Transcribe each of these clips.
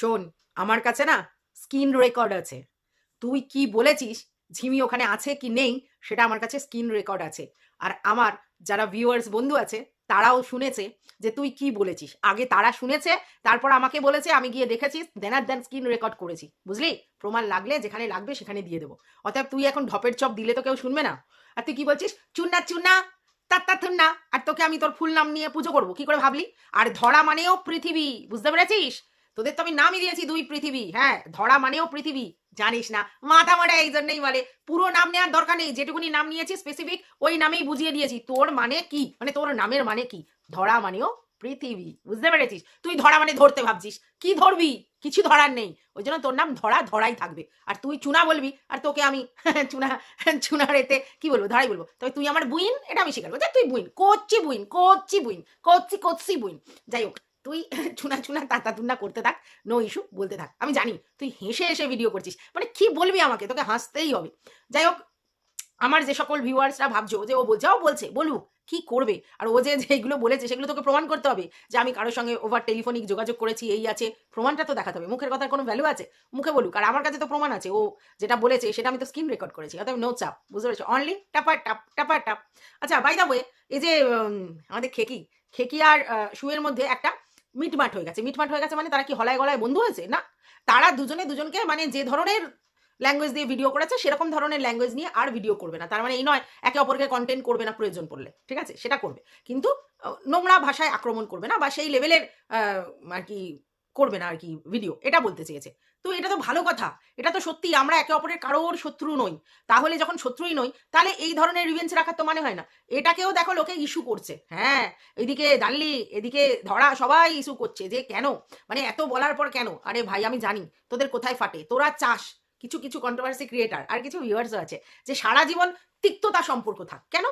শোন, আমার কাছে না স্ক্রিন রেকর্ড আছে। তুই কি বলেছিস ঝিমি ওখানে আছে কি নেই সেটা আমার কাছে স্ক্রিন রেকর্ড আছে। আর আমার যারা ভিউয়ার্স বন্ধু আছে, তারাও শুনেছে যে তুই কি বলেছিস। আগে তারা শুনেছে, তারপর আমাকে বলেছে, আমি গিয়ে দেখেছি দেন আর দেন স্ক্রিন রেকর্ড করেছি। বুঝলি? প্রমাণ লাগলে যেখানে লাগবে সেখানে দিয়ে দেবো। অতএব তুই এখন ঢপের চপ দিলে তো কেউ শুনবে না। আর তুই কি বলছিস? চুন্না চুন্না তাত্তা আর তোকে আমি তোর ফুল নাম নিয়ে পুজো করব। কি করে ভাবলি? আর ধরা মানেও পৃথিবী, বুঝতে পেরেছিস? তোদের তো আমি নামই দিয়েছি দুই পৃথিবী। হ্যাঁ ধরা মানেও পৃথিবী। জানিস না মাথা মারা এই জন্যই বলে। পুরো নাম নেওয়ার দরকার নেই, যেটুকুনি নাম নিয়েছি স্পেসিফিক ওই নামেই বুঝিয়ে দিয়েছি। তোর মানে কি? মানে তোর নামের মানে কি? ধরা মানেও পৃথিবী, বুঝতে পেরেছিস? তুই ধরা মানে ধরতে ভাবছিস। কি ধরবি? কিছু ধরার নেই। ওই জন্য তোর নাম ধরা ধরাই থাকবে। আর তুই চুনা বলবি, আর তোকে আমি চুনা চুনার এতে কি বলব, ধরাই বলব। তবে তুই আমার বুইন, এটা আমি যে তুই বুইন, কচ্ছি বুইন কচ্ছি বুইন, কচ্ছি কচ্ছি বুইন। যাই হোক তুই চুনা চুনা তাতা তুন্না করতে থাক নো ইস্যু বলতে থাক। আমি জানি, তুই হেসে হেসে ভিডিও করছিস। মানে কি বলবি আমাকে? তোকে হাসতেই হবে। যাই হোক, আমার যে সকল ভিউয়ার্সরা ভাবছ, যে ও বলছে ও বলছে, বলুক, কি করবে? আর ও যে যেগুলো বলেছে, সেগুলো তোকে প্রমাণ করতে হবে যে আমি কারোর সঙ্গে ওভার টেলিফোনিক যোগাযোগ করেছি, এই আছে, প্রমাণটা তো দেখাতে হবে। মুখের কথার কোনো ভ্যালু আছে? মুখে বলুক। আর আমার কাছে তো প্রমাণ আছে, ও যেটা বলেছে, সেটা আমি তো স্ক্রিন রেকর্ড করেছি। অতএব নো চাপ, বুঝতে পেরেছ? অনলি টাপার টাপ টাপার টাপ আচ্ছা বাই দা এই যে আমাদের খেকি খেকি আর শুয়ের মধ্যে একটা মিটমাট হয়ে গেছে। মিটমাট হয়ে গেছে মানে তারা কি হলায় গলায় বন্ধু হয়েছে? না। তারা দুজনে দুজনকে মানে যে ধরনের ল্যাঙ্গুয়েজ দিয়ে ভিডিও করেছে, সেরকম ধরনের ল্যাঙ্গুয়েজ নিয়ে আর ভিডিও করবে না। তার মানে এই নয়, একে অপরকে কন্টেন্ট করবে না প্রয়োজন পড়লে। ঠিক আছে? সেটা করবে। কিন্তু নোংরা ভাষায় আক্রমণ করবে না বা সেই লেভেলের আর কি করবে না আর কি ভিডিও এটা বলতে চেয়েছে। তো এটা তো ভালো কথা। এটা তো সত্যি আমরা একে অপরের কারোর শত্রু নই। তাহলে যখন শত্রুই নই, তাহলে এই ধরনের রিভেঞ্জ রাখার তো মানে হয় না। এটাকেও দেখো লোকে ইস্যু করছে হ্যাঁ? এদিকে দাল্লি, এদিকে ধরা, সবাই ইস্যু করছে যে কেন? মানে এত বলার পর কেন? আরে ভাই, আমি জানি, তোদের কোথায় ফাটে? তোরা চাস, কিছু কিছু কন্ট্রোভার্সি ক্রিয়েটার আর কিছু ভিউয়ার্সও আছে, যে সারা জীবন তিক্ততা সম্পর্ক থাক। কেন?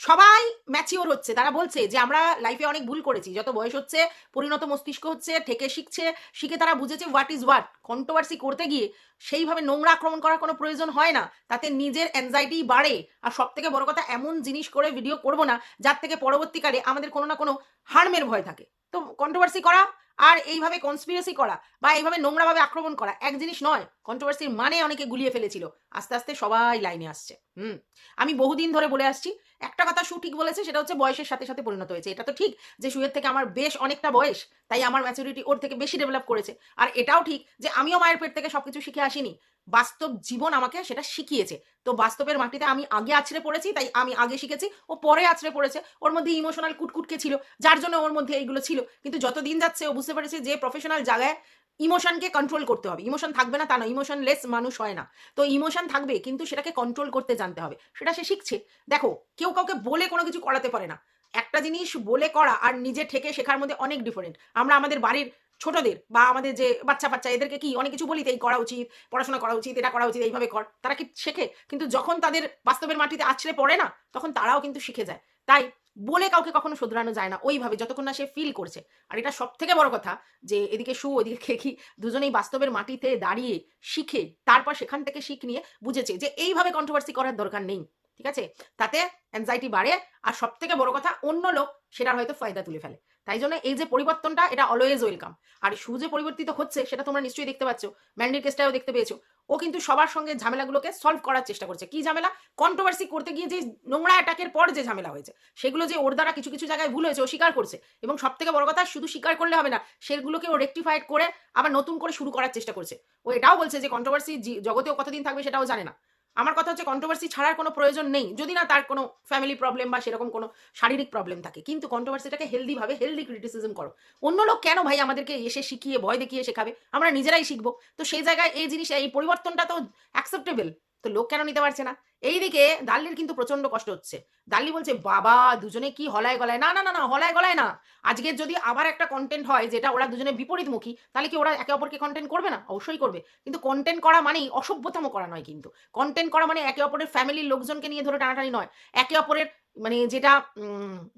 সবাই ম্যাচিওর হচ্ছে। তারা বলছে যে, আমরা লাইফে অনেক ভুল করেছি। যত বয়স হচ্ছে, পরিণত মস্তিষ্ক হচ্ছে থেকে শিখছে, শিখে তারা বুঝেছে হোয়াট ইজ হোয়াট কন্ট্রোভার্সি করতে গিয়ে সেইভাবে নোংরা আক্রমণ করার কোনো প্রয়োজন হয় না। তাতে নিজের অ্যাংজাইটি বাড়ে। আর সব থেকে বড় কথা, এমন জিনিস করে ভিডিও করব না, যার থেকে পরবর্তীকালে আমাদের কোনো না কোনো হার্মের ভয় থাকে। তো কন্ট্রোভার্সি করা আর এইভাবে কনস্পিরেসি করা বা এইভাবে নোংরাভাবে আক্রমণ করা এক জিনিস নয় কন্ট্রোভার্সির মানে অনেকে গুলিয়ে ফেলেছিল। আস্তে আস্তে সবাই লাইনে আসছে। হুম, আমি বহুদিন ধরে বলে আসছি, একটা কথা সু ঠিক বলেছে, সেটা হচ্ছে বয়সের সাথে সাথে পরিণত হয়েছে। এটা তো ঠিক যে সুয়ের থেকে আমার বেশ অনেকটা বয়স, তাই আমার ম্যাচুরিটি ওর থেকে বেশি ডেভেলপ করেছে। আর এটাও ঠিক যে আমিও মায়ের পেট থেকে সবকিছু শিখে আসিনি। বাস্তব জীবন আমাকে সেটা শিখিয়েছে। তো বাস্তবের মাটিতে আমি আগে আছড়ে পড়েছি, তাই আমি আগে শিখেছি, ও পরে আছড়ে পড়েছে। ওর মধ্যে ইমোশনাল কুটকুটকে ছিল, যার জন্য ওর মধ্যে এইগুলো ছিল। কিন্তু যত দিন যাচ্ছে, ও বুঝতে পেরেছে যে প্রফেশনাল জায়গায় ইমোশনকে কন্ট্রোল করতে হবে। ইমোশন থাকবে না তা নয় ইমোশনলেস মানুষ হয় না। তো ইমোশন থাকবে, কিন্তু সেটাকে কন্ট্রোল করতে জানতে হবে। সেটা সে শিখছে। দেখো, কেউ কাউকে বলে কোনো কিছু করাতে পারে না। একটা জিনিস বলে করা আর নিজে ঠেকে শেখার মধ্যে অনেক ডিফারেন্ট আমরা আমাদের বাড়ির ছোটদের বা আমাদের যে বাচ্চা বাচ্চা, এদেরকে কি অনেক কিছু বলি এই করা উচিত, পড়াশোনা করা উচিত, এটা করা উচিত, এইভাবে কর। তারা কি শেখে? কিন্তু যখন তাদের বাস্তবের মাটিতে আছড়ে পড়ে না, তখন তারাও কিন্তু শিখে যায়। তাই বলে কাউকে কখনো শোধরানো যায় না। ওইভাবে যতক্ষণ না সে ফিল করছে। আর এটা সব থেকে বড় কথা যে এদিকে সু, ওদিকে খেকি দুজনেই বাস্তবের মাটিতে দাঁড়িয়ে শিখে, তারপর সেখান থেকে শিখ নিয়ে বুঝেছে যে এইভাবে কন্ট্রোভার্সি করার দরকার নেই। ঠিক আছে? তাতে অ্যাংজাইটি বাড়ে আর সব থেকে বড় কথা অন্য লোক সেটার হয়তো ফায়দা তুলে ফেলে। তাই জন্য এই যে পরিবর্তনটা, এটা অলওয়েজ ওয়েলকাম আর সু যে পরিবর্তিত হচ্ছে, সেটা তোমরা নিশ্চয়ই দেখতে পাচ্ছ। ম্যান্ডির কেসটাও দেখতে পেয়েছ। ও কিন্তু সবার সঙ্গে ঝামেলাগুলোকে সলভ করার চেষ্টা করছে। কি ঝামেলা? কন্ট্রোভার্সি করতে গিয়ে যে নোংরা অ্যাটাকের পর যে ঝামেলা হয়েছে, সেগুলো যে ওর দ্বারা কিছু কিছু জায়গায় ভুল হয়েছে, ও স্বীকার করছে। এবং সব থেকে বড় কথা, শুধু স্বীকার করলে হবে না, সেগুলোকে ও রেকটিফাইড করে আবার নতুন করে শুরু করার চেষ্টা করছে। ও এটাও বলছে যে কন্ট্রোভার্সি জগতেও কতদিন থাকবে সেটাও জানে না। আমার কথা হচ্ছে কন্ট্রোভার্সি ছাড়ার কোনো প্রয়োজন নেই। যদি না তার কোনো ফ্যামিলি প্রবলেম বা সেরকম কোনো শারীরিক প্রবলেম থাকে। কিন্তু কন্ট্রোভার্সিটাকে হেলদিভাবে হেলদি ক্রিটিসিজম করো। অন্য লোক কেন ভাই আমাদেরকে এসে শিখিয়ে, ভয় দেখিয়ে শেখাবে? আমরা নিজেরাই শিখব। তো সেই জায়গায় এই জিনিস, এই পরিবর্তনটা তো অ্যাকসেপ্টেবল তো লোক কেন নিতে পারছে না? এইদিকে দাল্লির কিন্তু প্রচণ্ড কষ্ট হচ্ছে। দাল্লি বলছে, বাবা, দুজনে কি হলায় গলায়? না না না না, হলায় গলায় না। আজকের যদি আবার একটা কন্টেন্ট হয় যেটা ওরা দুজনে বিপরীতমুখী, তাহলে কি ওরা একে অপরকে কন্টেন্ট করবে না? অবশ্যই করবে। কিন্তু কন্টেন্ট করা মানেই অসভ্যতম করা নয় কিন্তু। কন্টেন্ট করা মানে একে অপরের ফ্যামিলির লোকজনকে নিয়ে ধরে টানাটানি নয়। একে অপরের মানে যেটা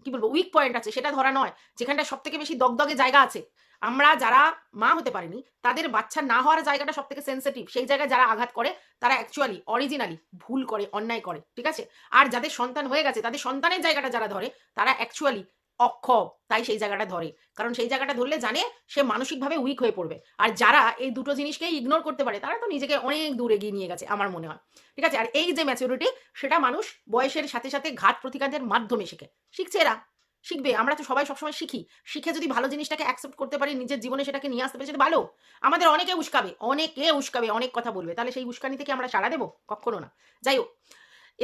কি বলব উইক পয়েন্ট আছে, সেটা ধরা নয়। যেখানটা সব থেকে বেশি দগদগে জায়গা আছে। আমরা যারা মা হতে পারিনি, তাদের বাচ্চা না হওয়ার জায়গাটা সব থেকে সেন্সিটিভ সেই জায়গায় যারা আঘাত করে, তারা অ্যাকচুয়ালি অরিজিনালি ভুল করে, অন্যায় করে, ঠিক আছে? আর যাদের সন্তান হয়ে গেছে, তাদের সন্তানের জায়গাটা যারা ধরে, তারা অ্যাকচুয়ালি অক্ষম তাই সেই জায়গাটা ধরে। কারণ সেই জায়গাটা ধরলে জানে সে মানসিকভাবে উইক হয়ে পড়বে। আর যারা এই দুটো জিনিসকেই ইগনোর করতে পারে, তারা তো নিজেকে অনেক দূর এগিয়ে নিয়ে গেছে, আমার মনে হয়। ঠিক আছে? আর এই যে ম্যাচুরিটি সেটা মানুষ বয়সের সাথে সাথে ঘাত প্রতিঘাতের মাধ্যমে শেখে। শিখছে এরা। শিখবে। আমরা তো সবাই সবসময় শিখি। শিখে যদি ভালো জিনিসটাকে অ্যাকসেপ্ট করতে পারি, নিজের জীবনে সেটাকে নিয়ে আসতে পারি, সেটা ভালো। আমাদের অনেকে উস্কাবে অনেকে উস্কাবে, অনেক কথা বলবে। তাহলে সেই উস্কানি থেকে আমরা সাড়া দেবো? কখনো না। যাই হোক,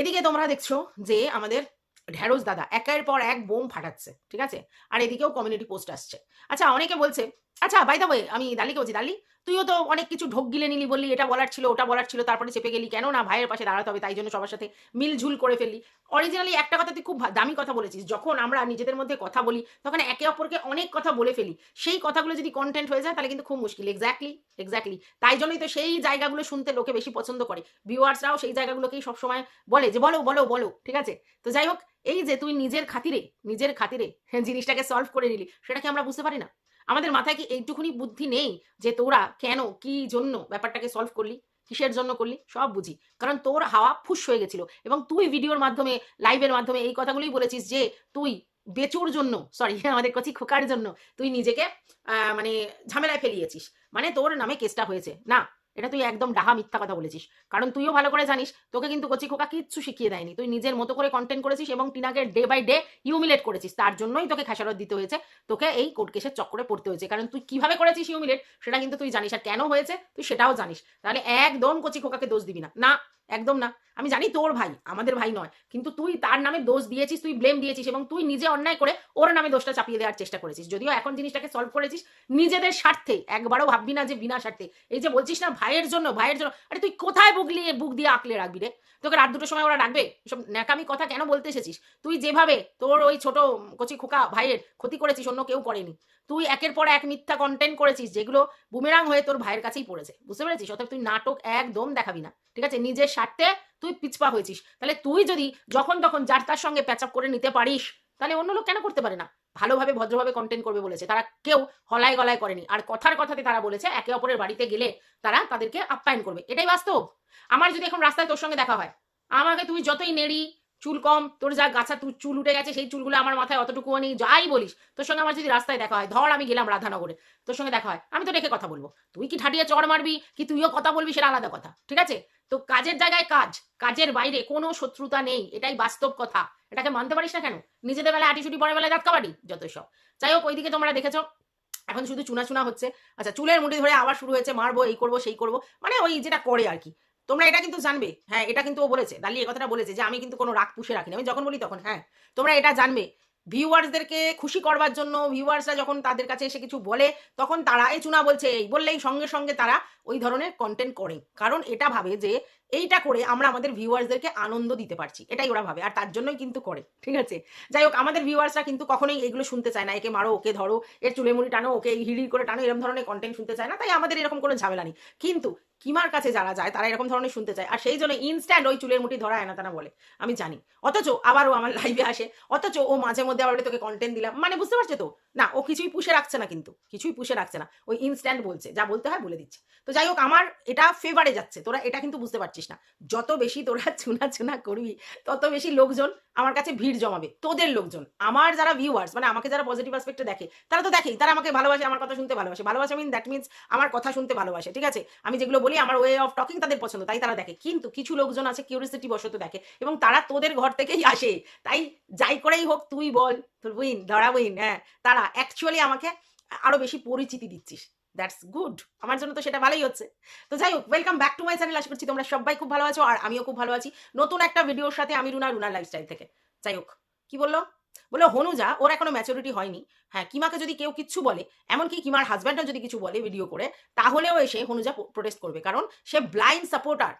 এদিকে তোমরা দেখছ যে আমাদের ঢ্যাঁড়স দাদা একের পর এক বোম ফাটাচ্ছে, ঠিক আছে? আর এদিকেও কমিউনিটি পোস্ট আসছে। আচ্ছা অনেকে বলছে আচ্ছা বাই দা ওয়ে আমি দালিকে বলছি, দালি তুইও তো অনেক কিছু ঢোক গিলে নিলি বললি, এটা বলার ছিল, ওটা বলার ছিল, তারপরে চেপে গেলি কেন? না, ভাইয়ের পাশে দাঁড়াতে হবে, তাই জন্য সবার সাথে মিলঝুল করে ফেললি। অরিজিনালি একটা কথা তুই খুব দামি কথা বলেছিস, যখন আমরা নিজেদের মধ্যে কথা বলি, তখন একে অপরকে অনেক কথা বলে ফেলি। সেই কথাগুলো যদি কন্টেন্ট হয়ে যায়, তাহলে কিন্তু খুব মুশকিল। এক্স্যাক্টলি এক্স্যাক্টলি তাই জন্যই তো সেই জায়গাগুলো শুনতে লোকে বেশি পছন্দ করে। ভিউয়ার্সরাও সেই জায়গাগুলোকেই সবসময় বলে যে, বলো বলো বলো। ঠিক আছে? তো যাই হোক, এই যে তুই নিজের খাতিরে নিজের খাতিরে জিনিসটাকে সলভ করে নিলি, সেটা কি আমরা বুঝতে পারি না? আমাদের মাথায় কি এইটুকুনি বুদ্ধি নেই যে তোরা কেন, কি জন্য ব্যাপারটাকে সলভ করলি? কিসের জন্য করলি? সব বুঝি। কারণ তোর হাওয়া ফুস হয়ে গেছিল এবং তুই ভিডিওর মাধ্যমে লাইভের মাধ্যমে এই কথাগুলোই বলেছিস যে তুই বেচুর জন্য সরি আমাদের কাছে খোকার জন্য, তুই নিজেকে মানে ঝামেলায় ফেলিয়েছিস। মানে তোর নামে কেসটা হয়েছে। না এটা তুই একদম ডাহা মিথ্যা কথা বলেছিস। কারণ তুইও ভালো করে জানিস, তোকে কিন্তু কচি খোকা কিচ্ছু শিখিয়ে দেয়নি। তুই নিজের মতো করে কন্টেন্ট করেছিস এবং টিনাকে ডে বাই ডে ইউমিলেট করেছিস। তার জন্যই তোকে খেসারত দিতে হয়েছে। তোকে এই কোর্ট কেসের চক্করে পড়তে হয়েছে। কারণ তুই কীভাবে করেছিস ইউমিলেট সেটা কিন্তু তুই জানিস। আর কেন হয়েছে, তুই সেটাও জানিস। তাহলে একদম কচি খোকাকে দোষ দিবি না। না একদম না। আমি জানি তোর ভাই, আমাদের ভাই নয়, কিন্তু তুই তার নামে দোষ দিয়েছিস, তুই ব্লেম দিয়েছিস এবং তুই নিজে অন্যায় করে ওর নামে দোষটা চাপিয়ে দেওয়ার চেষ্টা করেছিস। যদিও এখন জিনিসটাকে সলভ করেছিস নিজেদের স্বার্থে, একবারও ভাববি না যে বিনা স্বার্থে। এই যে বলছিস না ভাইয়ের জন্য ভাইয়ের জন্য, আরে তুই কোথায় বুক নিয়ে বুক দিয়ে আঁকলে রাখবি রে? তোকে রাত দুটোর সময় ওরা ডাকবে? সব ন্যাকামি কথা কেন বলতে এসেছিস? তুই যেভাবে তোর ওই ছোট কচি খোকা ভাইয়ের ক্ষতি করেছিস, অন্য কেউ করেনি। তুই একের পর এক মিথ্যা কন্টেন্ট করেছিস যেগুলো বুমেরাং হয়ে তোর ভাইয়ের কাছেই পড়েছে। বুঝতে পেরেছিস? অতএব তুই নাটক একদম দেখাবি না। ঠিক আছে? নিজের স্বার্থে তুই পিছপা হয়েছিস। তাহলে তুই যদি যখন তখন যার তার সঙ্গে প্যাচ আপ করে নিতে পারিস, তাহলে অন্য লোক কেন করতে পারে না? ভালোভাবে, ভদ্রভাবে কন্টেন্ট করবে বলেছে। তারা কেউ হলায় গলায় করেনি। আর কথার কথাতে তারা বলেছে, একে অপরের বাড়িতে গেলে তারা তাদেরকে আপ্যায়ন করবে। এটাই বাস্তব। আমার যদি এখন রাস্তায় তোর সঙ্গে দেখা হয়, আমাকে তুই যতই নেড়ি চুল কম, তোর যা গাছা চুল উঠে গেছে, সেই চুলগুলো আমার মাথায় অতটুকুও নেই, যাই বলিস। তোর সঙ্গে আমার যদি রাস্তায় দেখা হয়, ধর আমি গেলাম রাধানগরে, তোর সঙ্গে দেখা হয়, আমি তো রেখে কথা বলব। তুই কি ঠাটিয়ে চড় মারবি, কি তুইও কথা বলবি, সেটা আলাদা কথা, ঠিক আছে? তো কাজের জায়গায় কাজ, কাজের বাইরে কোনো শত্রুতা নেই, এটাই বাস্তব কথা। এটাকে মানতে পারিস না কেন? নিজেদের বেলায় আটিসুটি পরের বেলায় দাঁত কাবাডি যত সব। যাই হোক, ওইদিকে তোমরা দেখেছ, এখন শুধু চুনা চুনা হচ্ছে। আচ্ছা চুলের মুঠি ধরে আবার শুরু হয়েছে, মারবো, এই করব, সেই করব মানে ওই যেটা করে আর কি। তোমরা এটা কিন্তু জানবে। হ্যাঁ এটা কিন্তু ও বলেছে। দালি এ কথাটা বলেছে যে, আমি কিন্তু কোনো রাগ পুষে রাখিনি। আমি যখন বলি তখন হ্যাঁ তোমরা এটা জানবে। ভিউয়ার্সদেরকে খুশি করবার জন্য, ভিউয়ার্সরা যখন তাদের কাছে এসে কিছু বলে, তখন তারা, এই চুনা বলছে এই, বললেই সঙ্গে সঙ্গে তারা ওই ধরনের কন্টেন্ট করে। কারণ এটা ভাবে যে এইটা করে আমরা আমাদের ভিউয়ার্সদেরকে আনন্দ দিতে পারছি। এটাই ওরা ভাবে, আর তার জন্যই কিন্তু করে, ঠিক আছে? যাই হোক, আমাদের ভিউয়ার্সরা কিন্তু কখনোই এগুলো শুনতে চায় না। একে মারো, ওকে ধরো, এর চুলে মুড়ি টানো, ওকে হিড়ি করে টানো এরকম ধরনের কন্টেন্ট শুনতে চায় না, তাই আমাদের এরকম কোনো ঝামেলা নেই। কিন্তু কিমার কাছে যারা যায়, তারা এরকম ধরনের শুনতে চায়, আর সেই জন্য ইনস্ট্যান্ট ওই চুলের মুঠি ধরা এনা তারা বলে, আমি জানি। অথচ আবারও আমার লাইভে আসে, অথচ ও মাঝে মধ্যে আবার তোকে কন্টেন্ট দিলাম মানে বুঝতে পারছ তো? না, ও কিছুই পুষে রাখছে না কিন্তু, কিছুই পুষে রাখছে না, ওই ইনস্ট্যান্ট বলছে, যা বলতে হয় বলে দিচ্ছে। তো যাই হোক, আমার এটা ফেভারে যাচ্ছে, তোরা এটা কিন্তু বুঝতে পারছিস। না। যত বেশি তোরা চুনা চুনা করবি, তত বেশি লোকজন আমার কাছে ভিড় জমাবে। তোদের লোকজন, আমার যারা ভিউয়ার্স মানে আমাকে যারা পজিটিভ অ্যাসপেক্টে দেখে, তারা তো দেখেই, তারা আমাকে ভালোবাসে, আমার কথা শুনতে ভালোবাসে। ভালোবাসে মিন দ্যাট মিনস আমার কথা শুনতে ভালোবাসে, ঠিক আছে? আমি যেগুলো বলি, আমার ওয়ে অফ টকিং তাদের পছন্দ, তাই তারা দেখে। কিন্তু কিছু লোকজন আছে কিউরিয়াসিটি বশত দেখে, এবং তারা তোদের ঘর থেকেই আসে। তাই যাই করেই হোক, তুই বল, তোর উইন ধরা উইন হ্যাঁ। তারা অ্যাকচুয়ালি আমাকে আরও বেশি পরিচিতি দিচ্ছিস। দ্যাটস গুড আমার জন্য তো সেটা ভালোই হচ্ছে। তো যাই হোক welcome back to my channel আশা করছি তোমরা সবাই খুব ভালো আছো আর আমিও খুব ভালো আছি। নতুন একটা ভিডিওর সাথে আমি রুনা, রুনার লাইফস্টাইল থেকে। যাই হোক, কি বলল? বলে হনুজা, ওর এখনও ম্যাচুরিটি হয়নি। হ্যাঁ কিমাকে যদি কেউ কিছু বলে, এমনকি কিমার হাজব্যান্ডও যদি কিছু বলে ভিডিও করে, তাহলেও এসে হনুজা প্রোটেস্ট করবে। কারণ সে ব্লাইন্ড সাপোর্টার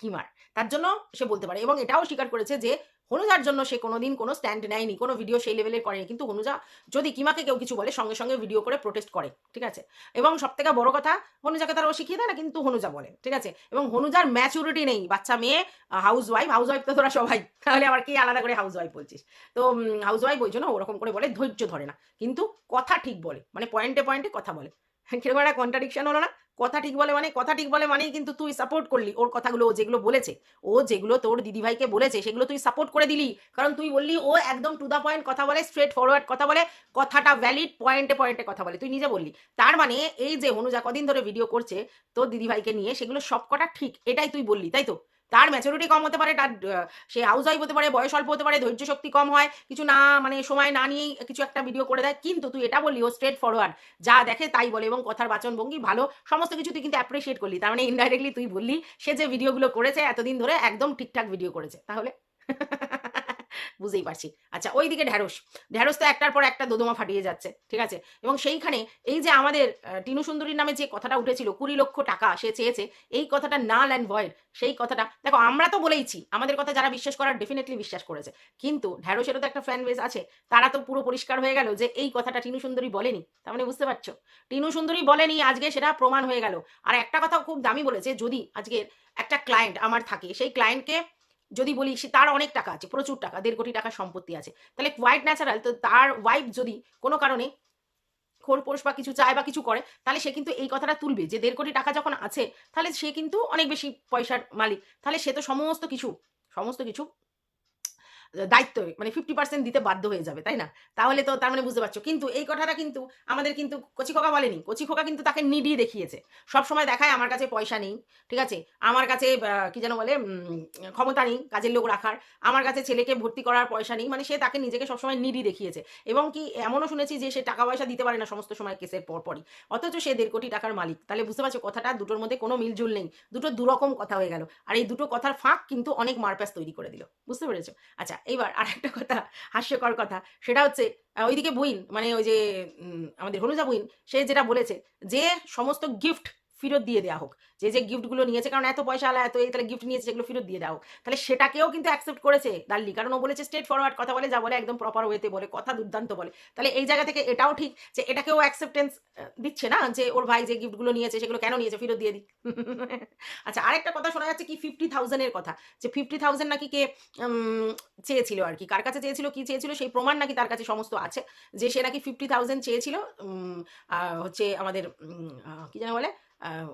কিমার। তার জন্য সে বলতে পারে এবং এটাও স্বীকার করেছে যে হনুজার জন্য সে কোনোদিন কোনো স্ট্যান্ড নেয়নি, কোনো ভিডিও সেই লেভেলের করেনি। কিন্তু হনুজা যদি কিমাকে কেউ কিছু বলে, সঙ্গে সঙ্গে ভিডিও করে প্রোটেস্ট করে, ঠিক আছে? এবং সব থেকে বড় কথা, হনুজাকে তারা শিখিয়ে দেয় না, কিন্তু হনুজা বলে, ঠিক আছে? এবং হনুজার ম্যাচুরিটি নেই, বাচ্চা মেয়ে হাউস ওয়াইফ হাউস ওয়াইফ তো তোরা সবাই, তাহলে আবার কি আলাদা করে হাউস ওয়াইফ বলছিস? তো হাউস ওয়াইফ ওই জন্য ওরকম করে বলে, ধৈর্য ধরে না। কিন্তু কথা ঠিক বলে মানে পয়েন্টে পয়েন্টে কথা বলে। কীরকম একটা কন্ট্রাডিকশন হলো না? কথা ঠিক বলে মানে কথা ঠিক বলে মানেই কিন্তু তুই সাপোর্ট করলি ওর কথাগুলো, ও যেগুলো বলেছে। ও যেগুলো তোর দিদিভাইকে বলেছে, সেগুলো তুই সাপোর্ট করে দিলি। কারণ তুই বললি ও একদম টু দ্য পয়েন্ট কথা বলে স্ট্রেট ফরওয়ার্ড কথা বলে, কথাটা ভ্যালিড পয়েন্টে পয়েন্টে কথা বলে। তুই নিজে বললি। তার মানে এই যে, অনুজা কদিন ধরে ভিডিও করছে তোর দিদিভাইকে নিয়ে, সেগুলো সবকটা ঠিক, এটাই তুই বললি, তাই তো? তার ম্যাচুরিটি কম হতে পারে, তার সে হাউস ওয়াইফ হতে পারে, বয়স অল্প হতে পারে, ধৈর্য শক্তি কম হয়, কিছু না মানে সময় না নিয়েই কিছু একটা ভিডিও করে দেয়। কিন্তু তুই এটা বললি, ও স্ট্রেট ফরওয়ার্ড যা দেখে তাই বলে এবং কথার বাচন ভঙ্গি ভালো, সমস্ত কিছু তুই কিন্তু অ্যাপ্রিসিয়েট করলি। তার মানে ইনডাইরেক্টলি তুই বললি, সে যে ভিডিওগুলো করেছে, এতদিন ধরে একদম ঠিকঠাক ভিডিও করেছে। তাহলে বুঝতেই পারছি। আচ্ছা ওইদিকে ঢ্যাঁড়স। ঢ্যাঁড়স তো একটার পর একটা দোদমা ফাটিয়ে যাচ্ছে, ঠিক আছে? এবং সেইখানে এই যে আমাদের টিনু সুন্দরীর নামে যে কথাটা উঠেছিল, কুড়ি লক্ষ টাকা সে চেয়েছে, এই কথাটা নাল অ্যান্ড ভয়েড সেই কথাটা, দেখো, আমরা তো বলেইছি, আমাদের কথা যারা বিশ্বাস করার ডেফিনেটলি বিশ্বাস করেছে, কিন্তু ঢ্যাঁড়সেরও তো একটা ফ্যান বেস আছে, তারা তো পুরো পরিষ্কার হয়ে গেল যে এই কথাটা টিনু সুন্দরী বলেনি, তার মানে বুঝতে পারছ? টিনু সুন্দরী বলেনি, আজকে সেটা প্রমাণ হয়ে গেল। আর একটা কথা খুব দামি বলেছে, যদি আজকে একটা ক্লায়েন্ট আমার থাকে, সেই ক্লায়েন্টকে যদি বলি সে তার অনেক টাকা আছে, প্রচুর টাকা, দেড় কোটি টাকা সম্পত্তি আছে। তাহলে হোয়াইট ন্যাচারাল তো তার ওয়াইফ যদি কোনো কারণে খোরপোষ বা কিছু চায় বা কিছু করে, তাহলে সে কিন্তু এই কথাটা তুলবে যে দেড় কোটি টাকা যখন আছে, তাহলে সে কিন্তু অনেক বেশি পয়সার মালিক। তাহলে সে তো সমস্ত কিছু সমস্ত কিছু দায়িত্ব মানে ফিফটি পার্সেন্ট দিতে বাধ্য হয়ে যাবে, তাই না? তাহলে তো তার মানে বুঝতে পারছ। কিন্তু এই কথাটা কিন্তু আমাদের কিন্তু কচি খোকা বলেনি। কচি খোকা কিন্তু তাকে নিডিয়ে দেখিয়েছে। সব সময় দেখায় আমার কাছে পয়সা নেই, ঠিক আছে? আমার কাছে কি যেন বলে ক্ষমতা নেই কাজের লোক রাখার। আমার কাছে ছেলেকে ভর্তি করার পয়সা নেই মানে সে তাকে নিজেকে সবসময় নিডি দেখিয়েছে। এবং কি এমনও শুনেছি যে সে টাকা পয়সা দিতে পারে না সমস্ত সময় কেসের পরপরই। অথচ সে দেড় কোটি টাকার মালিক। তাহলে বুঝতে পারছ, কথাটা দুটোর মধ্যে কোনো মিলজুল নেই। দুটো দুরকম কথা হয়ে গেল। আর এই দুটো কথার ফাঁক কিন্তু অনেক মারপ্যাস তৈরি করে দিল। বুঝতে পেরেছ? আচ্ছা এইবার আর একটা কথা, হাস্যকর কথা। সেটা হচ্ছে ওইদিকে বুইন মানে ওই যে আমাদের হনুজা বুইন, সে যেটা বলেছে যে সমস্ত গিফট ফেরত দিয়ে দেওয়া হোক। যে যে গিফটগুলো নিয়েছে, কারণ এত পয়সা আলা, এত এই তাহলে গিফট নিয়েছে, সেগুলো ফেরত দিয়ে দেওয়া হোক। তাহলে সেটাকেও কিন্তু অ্যাকসেপ্ট করেছে দার্লি কারণ ও বলেছে স্ট্রেট ফরওয়ার্ড কথা বলে, যা বলে একদম প্রপার ওয়েতে বলে, কথা দুর্দান্ত বলে। তাহলে এই জায়গা থেকে এটাও ঠিক যে, এটাকেও অ্যাকসেপ্টেন্স দিচ্ছে না? যে, ওর ভাই যে গিফটগুলো নিয়েছে, সেগুলো কেন নিয়েছে? ফেরত দিয়ে দিক। আচ্ছা আরেকটা কথা শোনা যাচ্ছে কি? ফিফটি থাউজেন্ডের কথা। যে ফিফটি থাউজেন্ড নাকি কে চেয়েছিল আর কি? কার কাছে চেয়েছিল, কি চেয়েছিল? সেই প্রমাণ নাকি তার কাছে সমস্ত আছে। যে, সে নাকি ফিফটি থাউজেন্ড চেয়েছিল হচ্ছে আমাদের কি যেন বলে?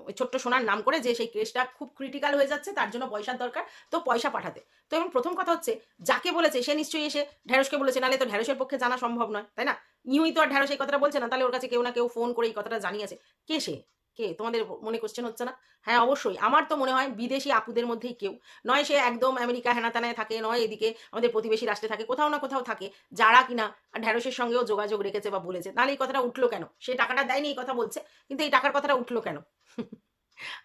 ওই ছোট্ট সোনার নাম করে যে সেই কেসটা খুব ক্রিটিক্যাল হয়ে যাচ্ছে, তার জন্য পয়সার দরকার, তো পয়সা পাঠাতে। তো এবং প্রথম কথা হচ্ছে, যাকে বলেছে, সে নিশ্চয়ই এসে ঢেঁড়সকে বলেছে, নাহলে তো ঢেঁড়সের পক্ষে জানা সম্ভব নয়, তাই না? ইউই তো আর ঢেঁড়স এই কথাটা বলছে না, তাহলে ওর কাছে কেউ না কেউ ফোন করে এই কথাটা জানিয়েছে। কে সে? কে? তোমাদের মনে কোশ্চেন হচ্ছে না? হ্যাঁ অবশ্যই। আমার তো মনে হয় বিদেশি আপুদের মধ্যেই কেউ। নয় সে একদম আমেরিকা হেনাতানায় থাকে, নয় এদিকে আমাদের প্রতিবেশী রাষ্ট্রে থাকে, কোথাও না কোথাও থাকে। যারা কিনা ঢ্যাঁড়সের সঙ্গেও যোগাযোগ রেখেছে বা বলেছে। তাহলে এই কথাটা উঠল কেন? সে টাকাটা দেয়নি এই কথা বলছে, কিন্তু এই টাকার কথাটা উঠল কেন?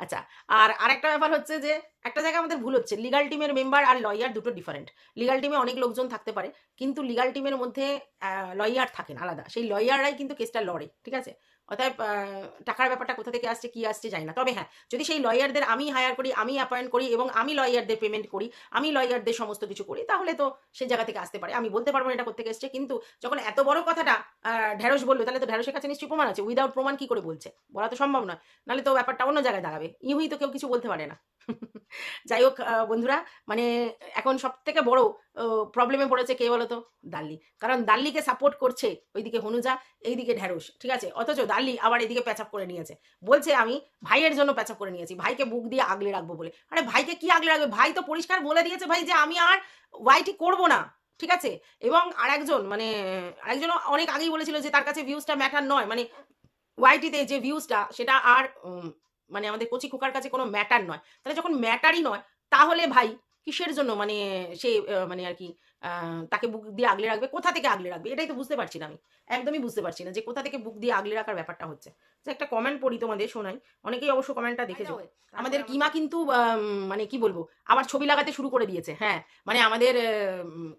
আচ্ছা আর আরেকটা ব্যাপার হচ্ছে যে, একটা জায়গায় আমাদের ভুল হচ্ছে। লিগাল টিমের মেম্বার আর লয়ার দুটো ডিফারেন্ট লিগাল টিমে অনেক লোকজন থাকতে পারে, কিন্তু লিগাল টিমের মধ্যে লয়ার থাকেন আলাদা। সেই লয়াররাই কিন্তু কেসটা লড়ে, ঠিক আছে? অতএব টাকার ব্যাপারটা কোথা থেকে আসছে কি আসছে জানি না। তবে হ্যাঁ যদি সেই লয়ারদের আমি হায়ার করি আমি অ্যাপয়েন্ট করি এবং আমি লয়ারদের পেমেন্ট করি আমি লয়ারদের সমস্ত কিছু করি তাহলে তো সেই জায়গা থেকে আসতে পারে। আমি বলতে পারব এটা কোথেকে এসছে কিন্তু যখন এত বড় কথাটা আহ, ঢ্যাঁড়স বলল তাহলে তো ঢ্যাঁড়সের কাছে নিশ্চয়ই প্রমাণ আছে। উইদাউট প্রমাণ কি করে বলছে? বলা তো সম্ভব না নাহলে তো ব্যাপারটা অন্য জায়গায় দাঁড়াবে। ইউই তো কেউ কিছু বলতে পারে না। যাই হোক বন্ধুরা মানে এখন সব থেকে বড় প্রবলেমে পড়েছে কে বলতো? দাল্লি। কারণ দাল্লিকে সাপোর্ট করছে ওইদিকে হনুজা, এইদিকে ঢ্যাঁড়স, ঠিক আছে? অথচ দাল্লি আবার এদিকে প্যাচাপ করে নিয়েছে। বলছে আমি ভাইয়ের জন্য প্যাচাপ করে নিয়েছি, ভাইকে বুক দিয়ে আগলে রাখব বলে। আরে ভাইকে কি আগলে রাখবে? ভাই তো পরিষ্কার বলে দিয়েছে ভাই যে আমি আর ওয়াইটি করব না, ঠিক আছে? এবং আরেকজন মানে আরেকজন অনেক আগেই বলেছিল যে তার কাছে ভিউজটা ম্যাটার নয়। মানে ওয়াইটিতে যে ভিউজটা সেটা আর মানে আমাদের কচি খোকার কাছে কোনো ম্যাটার নয়। তাহলে যখন ম্যাটারই নয়, তাহলে ভাই কিসের জন্য? মানে সে মানে আর কি আহ, তাকে বুক দিয়ে আগলে রাখবে? কোথা থেকে আগলে রাখবে? এটাই তো বুঝতে পারছি না আমি। একদমই বুঝতে পারছি না যে কোথা থেকে বুক দিয়ে আগলে রাখার ব্যাপারটা হচ্ছে। যে একটা কমেন্ট পড়ি তোমাদের শোনাই। অনেকেই অবশ্য কমেন্টটা দেখেছ। আমাদের কিমা কিন্তু মানে কি বলব আবার ছবি লাগাতে শুরু করে দিয়েছে। হ্যাঁ মানে আমাদের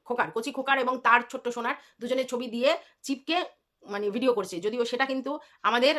খোকার কচি খোকার এবং তার ছোট্ট সোনার দুজনের ছবি দিয়ে চিপকে মানে ভিডিও করছে। যদিও সেটা কিন্তু আমাদের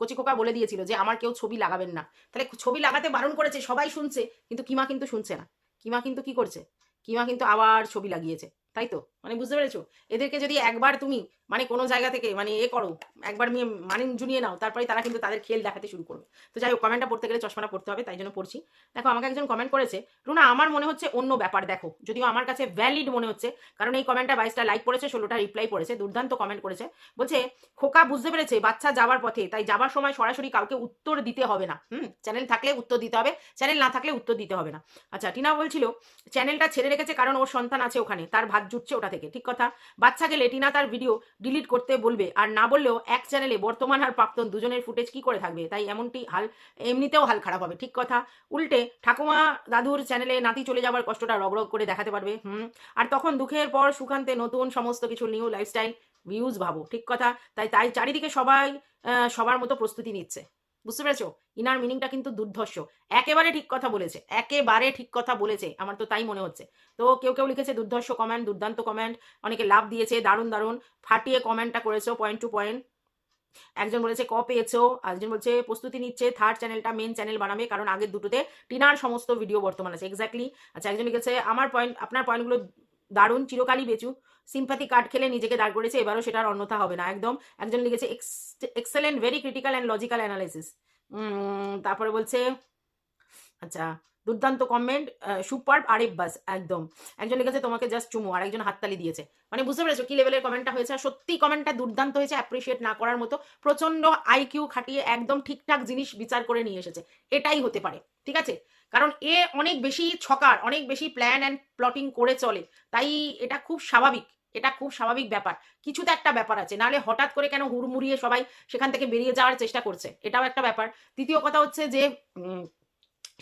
কচি খোকা বলে দিয়েছিল যে আমার কেউ ছবি লাগাবেন না। তাহলে ছবি লাগাতে বারণ করেছে সবাই শুনছে কিন্তু কিমা কিন্তু শুনছে না। কিমা কিন্তু কি করছে? কিমা কিন্তু আবার ছবি লাগিয়েছে, তাই তো? মানে বুঝতে পেরেছ? এদেরকে যদি একবার তুমি মানে কোনো জায়গা থেকে মানে এ করো, একবার নিয়ে মানে জুনিয়ে নাও তারপরে তারা কিন্তু তাদের খেল দেখাতে শুরু করবে। তো যাই হোক কমেন্টটা পড়তে গেলে চশমাটা পড়তে হবে, তাই জন্য পড়ছি। দেখো, আমাকে একজন কমেন্ট করেছে, রুনা, আমার মনে হচ্ছে অন্য ব্যাপার, দেখো। যদিও আমার কাছে ভ্যালিড মনে হচ্ছে, কারণ এই কমেন্টটা বাইশটা লাইক করেছে ষোলোটা রিপ্লাই করেছে দুর্দান্ত কমেন্ট করেছে। বলছে, খোকা বুঝতে পেরেছে, বাচ্চা যাওয়ার পথে, তাই যাবার সময় সরাসরি কাউকে উত্তর দিতে হবে না। হুম চ্যানেল থাকলে উত্তর দিতে হবে চ্যানেল না থাকলে উত্তর দিতে হবে না। আচ্ছা টিনা বলছিল চ্যানেলটা ছেড়ে রেখেছে কারণ ওর সন্তান আছে ওখানে, তার ভাত জুটছে ওটা থেকে। ঠিক কথা। বাচ্চা গেলে টিনা তার ভিডিও ডিলিট করতে বলবে। আর না বললেও এক চ্যানেলে বর্তমান আর প্রাক্তন দুজনের ফুটেজ কি করে থাকবে? তাই এমনটি হাল, এমনিতেও হাল খারাপ হবে। ঠিক কথা। উল্টে ঠাকুমা দাদুর চ্যানেলে নাতি চলে যাওয়ার কষ্টটা রগরগ করে দেখাতে পারবে। হুম। আর তখন দুঃখের পর সুখান্তে নতুন সমস্ত কিছু নিউ লাইফস্টাইল ভিউজ ভাবো। ঠিক কথা। তাই তাই চারিদিকে সবাই সবার মতো প্রস্তুতি নিচ্ছে। বুঝতে পেরেছ? ইনার মিনিংটা কিন্তু দুর্ধর্ষ। একেবারে ঠিক কথা বলেছে। একেবারে ঠিক কথা বলেছে। আমার তো তাই মনে হচ্ছে। তো কেউ কেউ লিখেছে, দুর্ধর্ষ কমেন্ট দুর্দান্ত কমেন্ট অনেকে লাভ দিয়েছে, দারুণ দারুণ, ফাটিয়ে কমেন্টটা করেছ পয়েন্ট টু পয়েন্ট একজন বলেছে, ক পেয়েছ? একজন বলছে, প্রস্তুতি নিচ্ছে থার্ড চ্যানেলটা মেন চ্যানেল বানাবে, কারণ আগের দুটোতে টিনার সমস্ত ভিডিও বর্তমান আছে। এক্স্যাক্টলি আচ্ছা একজন লিখেছে, আমার পয়েন্ট আপনার পয়েন্টগুলো দারুণ, চিরকালই বেচু। সিম্পাথি কার্ড খেলে নিজেকে দাঁড় করেছে, এবারও সেটার অন্যথা হবে না, একদম। একজন লিখেছে excellent very critical and logical analysis তারপরে বলছে আচ্ছা দুর্দান্ত কমেন্ট সুপার আরেক বাস, একদম। একজন লিখেছে, তোমাকে জাস্ট চুমু। আর একজন হাততালি দিয়েছে। মানে বুঝতে পেরেছ কি লেভেলের কমেন্টটা হয়েছে? আর সত্যি কমেন্টটা দুর্দান্ত হয়েছে অ্যাপ্রিসিয়েট না করার মতো প্রচণ্ড আইকিউ খাটিয়ে একদম ঠিকঠাক জিনিস বিচার করে নিয়ে এসেছে। এটাই হতে পারে, ঠিক আছে? কারণ এ অনেক বেশি ছকার, অনেক বেশি প্ল্যান অ্যান্ড প্লটিং করে চলে। তাই এটা খুব স্বাভাবিক, এটা খুব স্বাভাবিক ব্যাপার। কিছু তো একটা ব্যাপার আছে, নাহলে হঠাৎ করে কেন হুড়মুড়িয়ে সবাই সেখান থেকে বেরিয়ে যাওয়ার চেষ্টা করছে? এটাও একটা ব্যাপার। দ্বিতীয় কথা হচ্ছে যে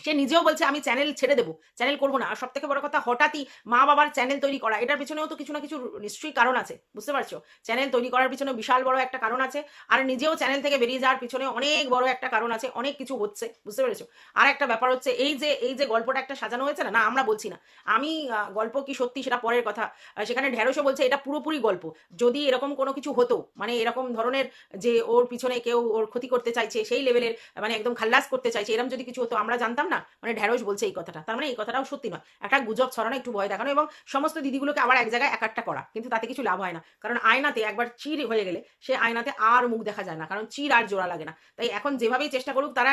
সে নিজেও বলছে, আমি চ্যানেল ছেড়ে দেবো চ্যানেল করব না। আর সব থেকে বড় কথা, হঠাৎই মা বাবার চ্যানেল তৈরি করা, এটার পিছনেও তো কিছু না কিছু নিশ্চয়ই কারণ আছে, বুঝতে পারছ? চ্যানেল তৈরি করার পিছনে বিশাল বড় একটা কারণ আছে, আর নিজেও চ্যানেল থেকে বেরিয়ে যাওয়ার পিছনে অনেক বড় একটা কারণ আছে, অনেক কিছু হচ্ছে, বুঝতে পেরেছ? আর একটা ব্যাপার হচ্ছে, এই যে এই যে গল্পটা একটা সাজানো হয়েছে না না আমরা বলছি না, আমি গল্প কি সত্যি সেটা পরের কথা সেখানে ঢেঁড়সও বলছে, এটা পুরোপুরি গল্প, যদি এরকম কোনো কিছু হতো মানে এরকম ধরনের যে ওর পিছনে কেউ ওর ক্ষতি করতে চাইছে, সেই লেভেলের মানে একদম খাল্লাস করতে চাইছে এরকম যদি কিছু হতো, আমরা জানতাম না? মানে ঢেঁড়স বলছে এই কথাটা। তার মানে এই কথাটাও সত্যি নয়। একটা গুজব ছড়ানো, একটু ভয় দেখানো এবং সমস্ত দিদিগুলোকে আবার এক জায়গায় এক একটা করা। কিন্তু তাতে কিছু লাভ হয় না। কারণ আয়নাতে একবার চির হয়ে গেলে সে আয়নাতে আর মুখ দেখা যায় না। কারণ চির আর জোড়া লাগে না। তাই এখন যেভাবেই চেষ্টা করুক, তারা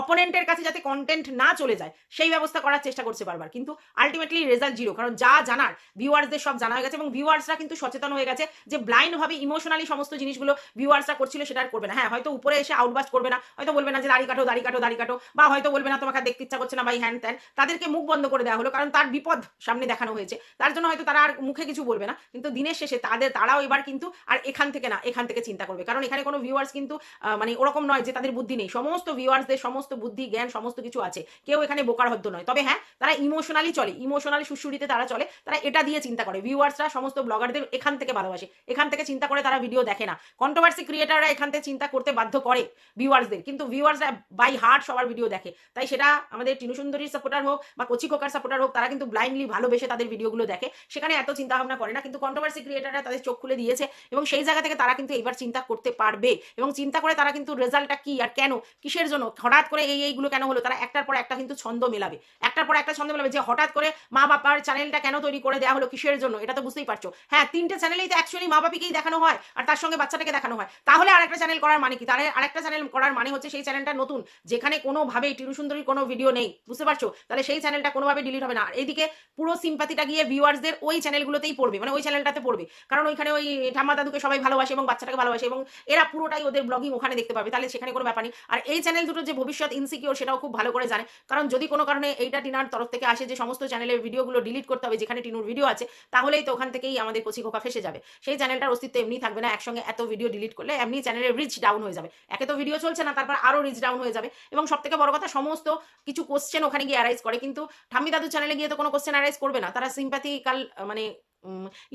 অপোনেন্টের কাছে যাতে কন্টেন্ট না চলে যায়, সেই ব্যবস্থা করার চেষ্টা করছে বারবার। কিন্তু আলটিমেটলি রেজাল্ট জিরো কারণ যা জানার ভিউয়ার্সদের সব জানা হয়ে গেছে এবং ভিউয়ার্সরা কিন্তু সচেতন হয়ে গেছে যে ব্লাইন্ড ভাবে ইমোশনালি সমস্ত জিনিসগুলো ভিউয়ার্সরা করছিল সেটা আর করবে না। হ্যাঁ হয়তো উপরে এসে আউটবাস্ট করবে না, হয়তো বলবে না যে দাড়ি কাটো দাড়ি কাটো দাড়ি কাটো, বা হয়তো বলবে না তোমাকে দেখতে ইচ্ছা করছে না, ভাই হ্যান ত্যান তাদেরকে মুখ বন্ধ করে দেওয়া হলো, কারণ তার বিপদ সামনে দেখানো হয়েছে। তার জন্য হয়তো তারা আর মুখে কিছু বলবে না, কিন্তু দিনের শেষে তাদের, তারাও এবার কিন্তু আর এখান থেকে না, এখান থেকে চিন্তা করবে। কারণ এখানে কোনো ভিউয়ার্স কিন্তু মানে ওরকম নয় যে তাদের বুদ্ধি নেই। সমস্ত ভিউয়ার্সদের সমস্ত বুদ্ধি, জ্ঞান, সমস্ত কিছু আছে। কেউ এখানে বোকার হদ্দ নয়। তবে হ্যাঁ তারা ইমোশনালি চলে। ইমোশনালি সুশুরিতে তারা চলে। তারা এটা দিয়ে চিন্তা করে। ভিউয়ার্সরা সমস্ত ব্লগারদের এখান থেকে ভালোবাসে। এখান থেকে চিন্তা করে তারা ভিডিও দেখে না। কন্ট্রোভার্সি ক্রিয়েটাররা এখান থেকে চিন্তা করতে বাধ্য করে ভিউয়ার্সদের কিন্তু ভিউয়ার্সরা বাই হার্ট সবার ভিডিও দেখে। তাই সেটা আমাদের টিনু সুন্দরীর সাপোর্টার হোক বা কচি কোকার সাপোর্টার হোক, তারা কিন্তু ব্লাইন্ডলি ভালোবেসে তাদের ভিডিওগুলো দেখে। সেখানে এত চিন্তা ভাবনা করে না। কিন্তু কন্ট্রোভার্সি ক্রিয়েটাররা তাদের চোখ খুলে দিয়েছে এবং সেই জায়গা থেকে তারা কিন্তু এবার চিন্তা করতে পারবে। এবং চিন্তা করে তারা কিন্তু রেজাল্টটা কি আর কেন? কিসের জন্য? হঠাৎ করে এই এইগুলো কেন হলো? তারা একটার পর একটা কিন্তু ছন্দ মেলাবে। একটার পর একটা ছন্দ মেলাবে যে হঠাৎ করে মা বাবার চ্যানেলটা কেন তৈরি করে দেওয়া হলো? কিসের জন্য? এটা তো বুঝতেই পারছ। হ্যাঁ তিনটে চ্যানেলেই তো অ্যাকচুয়ালি মা বাপিকেই দেখানো হয় আর তার সঙ্গে বাচ্চাটাকে দেখানো হয়। তাহলে আরেকটা চ্যানেল করার মানে কি? তাহলে আরেকটা চ্যানেল করার মানে হচ্ছে সেই চ্যানেলটা নতুন, যেখানে কোনোভাবেই টিনু সুন্দরীর কোনো ভিডিও নেই। বুঝতে পারছ? তাহলে সেই চ্যানেলটা কোনোভাবে ডিলিট হবে না। আর এইদিকে পুরো সিম্পাতিটা গিয়ে ভিউয়ার্সদের ওই চ্যানেলগুলোতেই পড়বে। মানে ওই চ্যানেলটাতে পড়বে। কারণ ওইখানে ওই ঠাম্মা দাদুকে সবাই ভালোবাসে এবং বাচ্চাটাকে ভালোবাসে এবং এরা পুরোটাই ওদের ব্লগিং ওখানে দেখতে পাবে। তাহলে সেখানে কোনো ব্যাপার নেই। আর এই চ্যানেল দুটো যে ভবিষ্যৎ ইনসিকিওর সেটাও খুব ভালো করে জানে। কারণ যদি কোনো কারণে এইটা টিনার তরফ থেকে আসে যে সমস্ত চ্যানেলের ভিডিওগুলো ডিলিট করতে হবে, যেখানে টিনুর ভিডিও আছে, তাহলেই তো ওখান থেকেই আমাদের কচি খোকা ফেসে যাবে। সেই চ্যানেলটার অস্তিত্ব এমনি থাকবে না, একসঙ্গে এত ভিডিও ডিলিট করলে এমনি চ্যানেলের রিচ ডাউন হয়ে যাবে। একে তো ভিডিও চলছে না, তারপর আরও রিচ ডাউন হয়ে যাবে। এবং সব থেকে বড় কথা, সমস্ত কিছু কোশ্চেন ওখানে গিয়ে অ্যারাইজ করে। কিন্তু ঠাম্মি দাদু চ্যানেলে গিয়ে তো কোনো কোশ্চেন অ্যারাইজ করবে না। তারা সিম্প্যাথিক্যাল মানে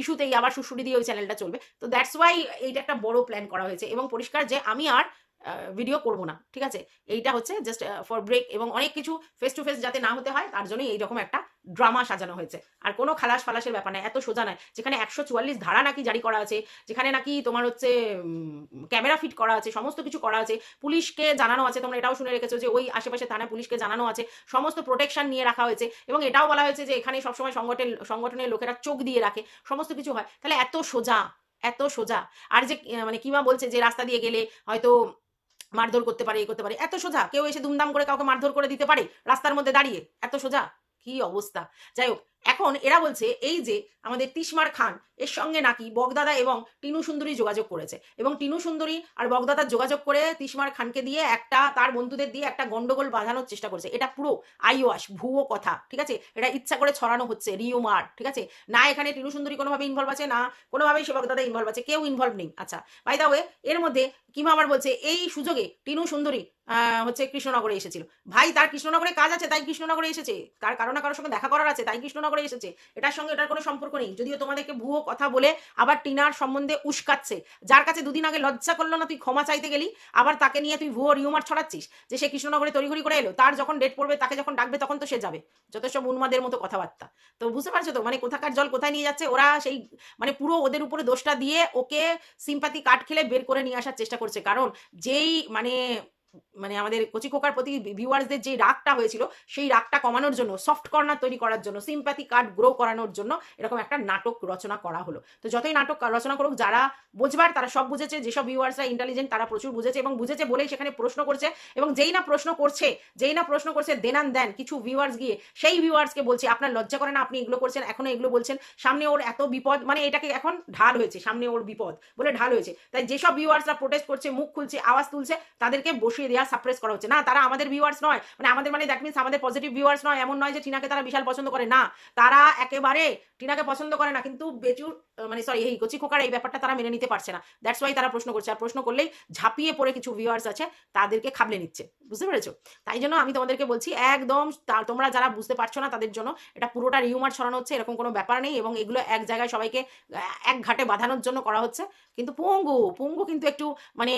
ইস্যুতেই আবার সুশুরি দিয়ে ওই চ্যানেলটা চলবে। তো দ্যাটস ওয়াই এইটা একটা বড় প্ল্যান করা হয়েছে। এবং পরিষ্কার যে আমি আর ভিডিও করব না, ঠিক আছে? এইটা হচ্ছে জাস্ট ফর ব্রেক এবং অনেক কিছু ফেস টু ফেস যাতে না হতে হয়, তার জন্যই এইরকম একটা ড্রামা সাজানো হয়েছে। আর কোনো খালাস ফালাসের ব্যাপার নয় এত সোজা নয়। যেখানে একশো চুয়াল্লিশ ধারা নাকি জারি করা আছে, যেখানে নাকি তোমার হচ্ছে ক্যামেরা ফিট করা আছে, সমস্ত কিছু করা আছে, পুলিশকে জানানো আছে, তোমরা এটাও শুনে রেখেছো যে ওই আশেপাশে থানায় পুলিশকে জানানো আছে, সমস্ত প্রোটেকশন নিয়ে রাখা হয়েছে এবং এটাও বলা হয়েছে যে এখানে সবসময় সংগঠন, সংগঠনের লোকেরা চোখ দিয়ে রাখে, সমস্ত কিছু হয়। তাহলে এত সোজা এত সোজা। আর যে মানে কিমা বলছে যে রাস্তা দিয়ে গেলে হয়তো মারধর করতে পারে, এ করতে পারে। এত সোজা, কেউ এসে দুমদাম করে কাউকে মারধর করে দিতে পারে রাস্তার মধ্যে দাঁড়িয়ে? এত সোজা? কি অবস্থা? যাই হোক এখন এরা বলছে, এই যে আমাদের তিসমার খান, এর সঙ্গে নাকি বগদাদা এবং টিনু সুন্দরী যোগাযোগ করেছে। এবং টিনু সুন্দরী আর বগদাদার যোগাযোগ করে তিসমার খানকে দিয়ে একটা, তার বন্ধুদের দিয়ে একটা গন্ডগোল বাঁধানোর চেষ্টা করছে। এটা পুরো আইওয়াস, ভুয়ো কথা, ঠিক আছে? এটা ইচ্ছা করে ছড়ানো হচ্ছে রিউমার ঠিক আছে? না এখানে টিনু সুন্দরী কোনোভাবে ইনভলভ আছে, না কোনোভাবেই সে বগদাদা ইনভলভ আছে, কেউ ইনভলভ নেই। আচ্ছা বাই দা ওয়ে এর মধ্যে কিমা আবার বলছে, এই সুযোগে টিনু সুন্দরী হচ্ছে কৃষ্ণনগরে এসেছিল। ভাই, তার কৃষ্ণনগরে কাজ আছে, তাই কৃষ্ণনগরে এসেছে? কার কারও না কারোর সঙ্গে দেখা করার আছে, তাই কৃষ্ণনগরে এসেছে। এটার সঙ্গে এটার কোনো সম্পর্ক নেই। যদিও তোমাদেরকে ভুয়ো কথা বলে আবার টিনার সম্বন্ধে উস্কাচ্ছে। যার কাছে দুদিন আগে লজ্জা করল না তুই ক্ষমা চাইতে গেলি? আবার তাকে নিয়ে তুই ভুয়ো রিউমার ছড়াচ্ছিস যে সে কৃষ্ণনগরে তড়িঘড়ি করে এলো? তার যখন ডেট পড়বে, তাকে যখন ডাকবে, তখন তো সে যাবে। যথেষ্ট উন্মাদের মতো কথাবার্তা। তো বুঝতে পারছ তো? মানে কোথাকার জল কোথায় নিয়ে যাচ্ছে? ওরা সেই মানে পুরো ওদের উপরে দোষটা দিয়ে ওকে সিম্পাতি কাট খেলে বের করে নিয়ে আসার চেষ্টা করছে। কারণ যেই মানে মানে আমাদের কচি খোকার প্রতি ভিউয়ার্সদের যে রাগটা হয়েছিল, সেই রাগটা কমানোর জন্য সফট কর্নার তৈরি করার জন্য সিম্প্যাথি কার্ড গ্রো করানোর জন্য এরকম একটা নাটক রচনা করা হলো। তো যতই নাটক রচনা করুক, যারা বুঝবার তারা সব বুঝেছে, যেসব ভিউয়ার্সরা ইন্টেলিজেন্ট তারা প্রচুর বুঝেছে এবং বুঝেছে বলেই সেখানে প্রশ্ন করছে এবং যেই না প্রশ্ন করছে, যেই না প্রশ্ন করছে দেনান দেন কিছু ভিউয়ার্স গিয়ে, সেই ভিউয়ার্সকে বলছে, আপনার লজ্জা করে না, আপনি এগুলো করছেন, এখনও এগুলো বলছেন, সামনে ওর এত বিপদ মানে এটাকে এখন ঢাল হয়েছে, সামনে ওর বিপদ বলে ঢাল হয়েছে। তাই যেসব ভিউয়ার্সরা প্রোটেস্ট করছে, মুখ খুলছে, আওয়াজ তুলছে, তাদেরকে বসিয়ে দেওয়া সাপ্রেস করা হচ্ছে। না, তারা আমাদের ভিউয়ার্স নয়। মানে আমাদের মানে দ্যাট মিনস আমাদের পজিটিভ ভিউয়ার্স নয়। এমন নয় যে টিনাকে তারা বিশাল পছন্দ করে। না, তারা একেবারে টিনাকে পছন্দ করে না, কিন্তু বেচুর মানে সরি এই কচি খোকার এই ব্যাপারটা তারা মেনে নিতে পারছে না। দ্যাটস ওয়াই তারা প্রশ্ন করছে। আর প্রশ্ন করলেই ঝাঁপিয়ে পড়ে কিছু ভিউয়ার্স আছে, তাদেরকে খাবলে নিচ্ছে। বুঝতে পেরেছ? তাই জন্য আমি তোমাদেরকে বলছি, একদম তোমরা যারা বুঝতে পারছ না তাদের জন্য, এটা পুরোটা রিউমার ছড়ানো হচ্ছে, এরকম কোনো ব্যাপার নেই এবং এগুলো এক জায়গায় সবাইকে এক ঘাটে বাঁধানোর জন্য করা হচ্ছে। কিন্তু পঙ্গু পঙ্গু কিন্তু একটু মানে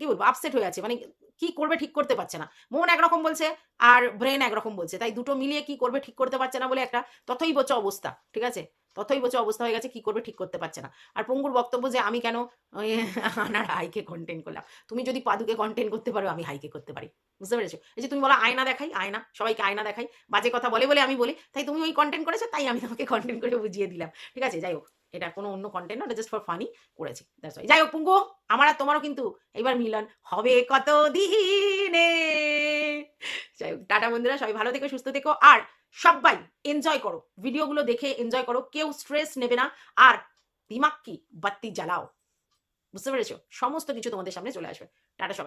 কি বলব আপসেট হয়ে আছে। মানে কি করবে ঠিক করতে পারছে না। মন একরকম বলছে আর ব্রেন একরকম বলছে। তাই দুটো মিলিয়ে কি করবে ঠিক করতে পারছে না বলে একটা তথই বোচ অবস্থা, ঠিক আছে? তথই বোচ অবস্থা হয়ে গেছে, কি করবে ঠিক করতে পারছে না। আর পঙ্গুর বক্তব্য যে আমি কেন আনার হাইকে কন্টেন্ট করলাম। তুমি যদি পাদুকে কন্টেন্ট করতে পারো, আমি হাইকে করতে পারি। বুঝতে পেরেছ? এই যে তুমি বলো আয়না দেখাই, আয়না, সবাইকে আয়না দেখাই, বাজে কথা বলে বলে আমি বলি। তাই তুমি ওই কন্টেন্ট করেছ, তাই আমি তোমাকে কন্টেন্ট করে বুঝিয়ে দিলাম। ঠিক আছে? যাই হোক। এটা কোনো অন্য কন্টেন্ট না জাস্ট ফর ফানি করেছি। That's why. যাই হোক পুঙ্গু আমার আর তোমারও কিন্তু এবার মিলন হবে কত দিনে যাই হোক, টাটা বন্ধুরা, সবাই ভালো থেকো, সুস্থ থেকো, আর সবাই এনজয় করো। ভিডিওগুলো দেখে এনজয় করো, কেউ স্ট্রেস নেবে না। আর দিমাগ কি? বাত্তি জ্বালাও। বুঝতে পেরেছ? সমস্ত কিছু তোমাদের সামনে চলে আসবে। টাটা সবাই।